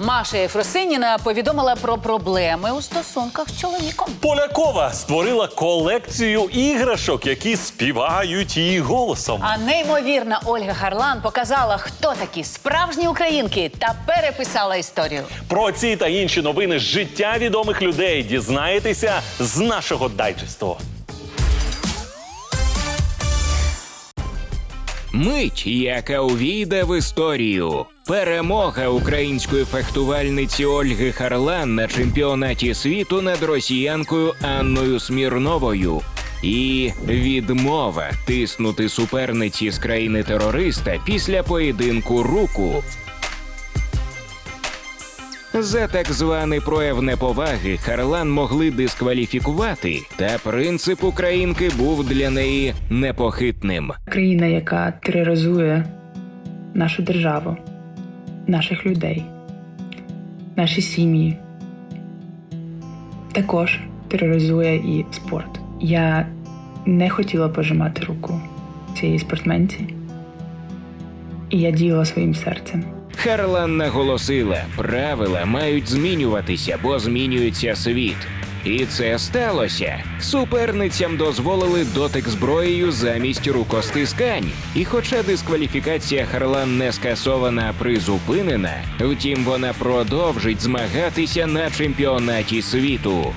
Маша Єфросиніна повідомила про проблеми у стосунках з чоловіком. Полякова створила колекцію іграшок, які співають її голосом. А неймовірна Ольга Харлан показала, хто такі справжні українки, та переписала історію. Про ці та інші новини з життя відомих людей дізнаєтеся з нашого дайджесту. Мить, яка увійде в історію. Перемога української фехтувальниці Ольги Харлан на чемпіонаті світу над росіянкою Анною Смірновою. І відмова тиснути суперниці з країни терориста після поєдинку руку. За так званий прояв неповаги Харлан могли дискваліфікувати, та принцип українки був для неї непохитним. країна, яка тероризує нашу державу, наших людей, наші сім'ї, також тероризує і спорт. Я не хотіла пожимати руку цієї спортсменці, і я діяла своїм серцем. Харлан наголосила, правила мають змінюватися, бо змінюється світ. І це сталося. Суперницям дозволили дотик зброєю замість рукостискань. І хоча дискваліфікація Харлан не скасована, а призупинена, втім вона продовжить змагатися на чемпіонаті світу.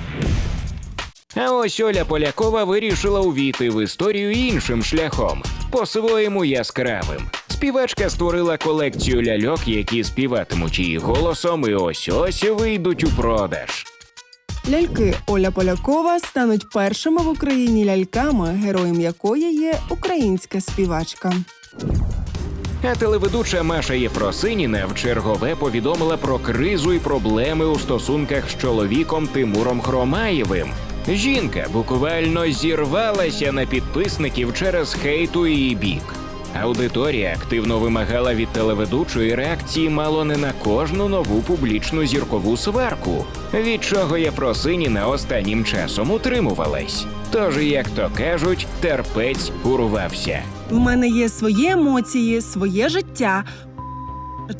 А ось Оля Полякова вирішила увійти в історію іншим шляхом, по-своєму яскравим. Співачка створила колекцію ляльок, які співатимуть її голосом, і ось ось вийдуть у продаж. Ляльки Оля Полякова стануть першими в Україні ляльками, героєм якої є українська співачка. А телеведуча Маша Єфросиніна в чергове повідомила про кризу і проблеми у стосунках з чоловіком Тимуром Хромаєвим. Жінка буквально зірвалася на підписників через хейт у її бік. Аудиторія активно вимагала від телеведучої реакції мало не на кожну нову публічну зіркову сварку, від чого Єфросиніна останнім часом утримувалась. Тож, як то кажуть, терпець урвався. В мене є свої емоції, своє життя,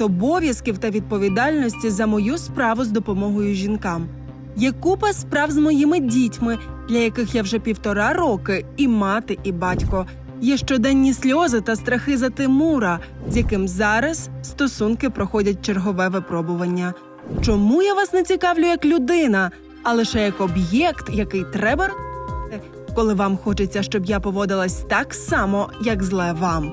обов'язків та відповідальності за мою справу з допомогою жінкам. Є купа справ з моїми дітьми, для яких я вже півтора роки, і мати, і батько. Є щоденні сльози та страхи за Тимура, з яким зараз стосунки проходять чергове випробування. Чому я вас не цікавлю як людина, а лише як об'єкт, який треба коли вам хочеться, щоб я поводилась так само, як зле вам.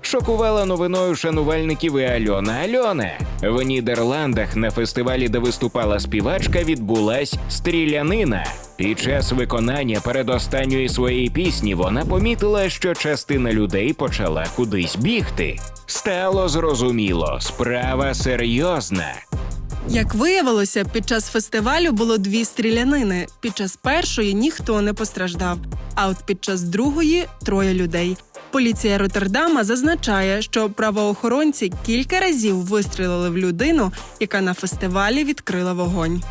Шокувала новиною шанувальників і Альона Альона. В Нідерландах на фестивалі, де виступала співачка, відбулась стрілянина. Під час виконання передостанньої своєї пісні вона помітила, що частина людей почала кудись бігти. Стало зрозуміло, справа серйозна. Як виявилося, під час фестивалю було дві стрілянини. Під час першої ніхто не постраждав, а от під час другої троє людей. Поліція Роттердама зазначає, що правоохоронці кілька разів вистрілили в людину, яка на фестивалі відкрила вогонь.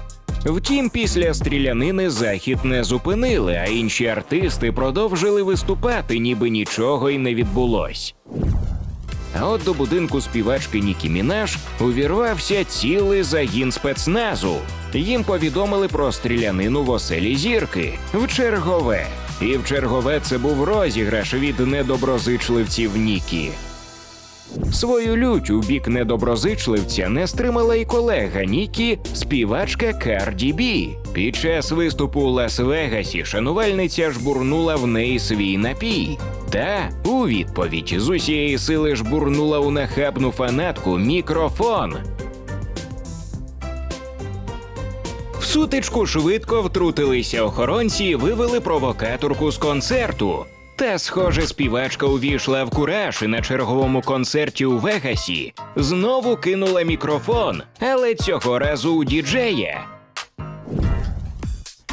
Втім, після стрілянини захід не зупинили, а інші артисти продовжили виступати, ніби нічого й не відбулось. А от до будинку співачки Нікі Мінаш увірвався цілий загін спецназу. Їм повідомили про стрілянину в оселі зірки в чергове. І в чергове це був розіграш від недоброзичливців Нікі. Свою лють у бік недоброзичливця не стримала і колега Нікі, співачка Карді Бі. Під час виступу у Лас-Вегасі шанувальниця жбурнула в неї свій напій. Та у відповідь з усієї сили жбурнула у нахабну фанатку мікрофон. В сутичку швидко втрутилися охоронці і вивели провокаторку з концерту. Та, схоже, співачка увійшла в кураж і на черговому концерті у Вегасі знову кинула мікрофон, але цього разу у діджея.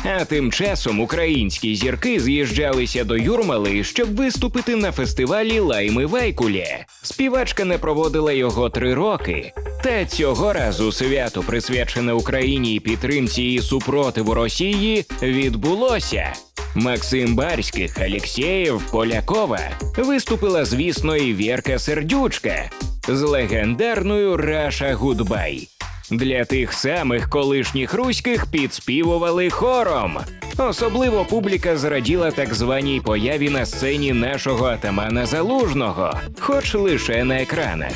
А тим часом українські зірки з'їжджалися до Юрмали, щоб виступити на фестивалі Лайми Вайкулє. Співачка не проводила його три роки. Та цього разу свято, присвячене Україні і підтримці її супротиву Росії, відбулося. Максим Барських, Алєксєєв, Полякова виступила, звісно, і Вірка Сердючка. з легендарною Раша Гудбай. Для тих самих колишніх руських підспівували хором. Особливо публіка зраділа так званій появі на сцені нашого атамана Залужного, хоч лише на екранах.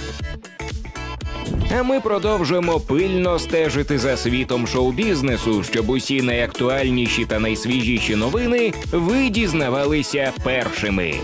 А ми продовжуємо пильно стежити за світом шоу-бізнесу, щоб усі найактуальніші та найсвіжіші новини ви дізнавалися першими.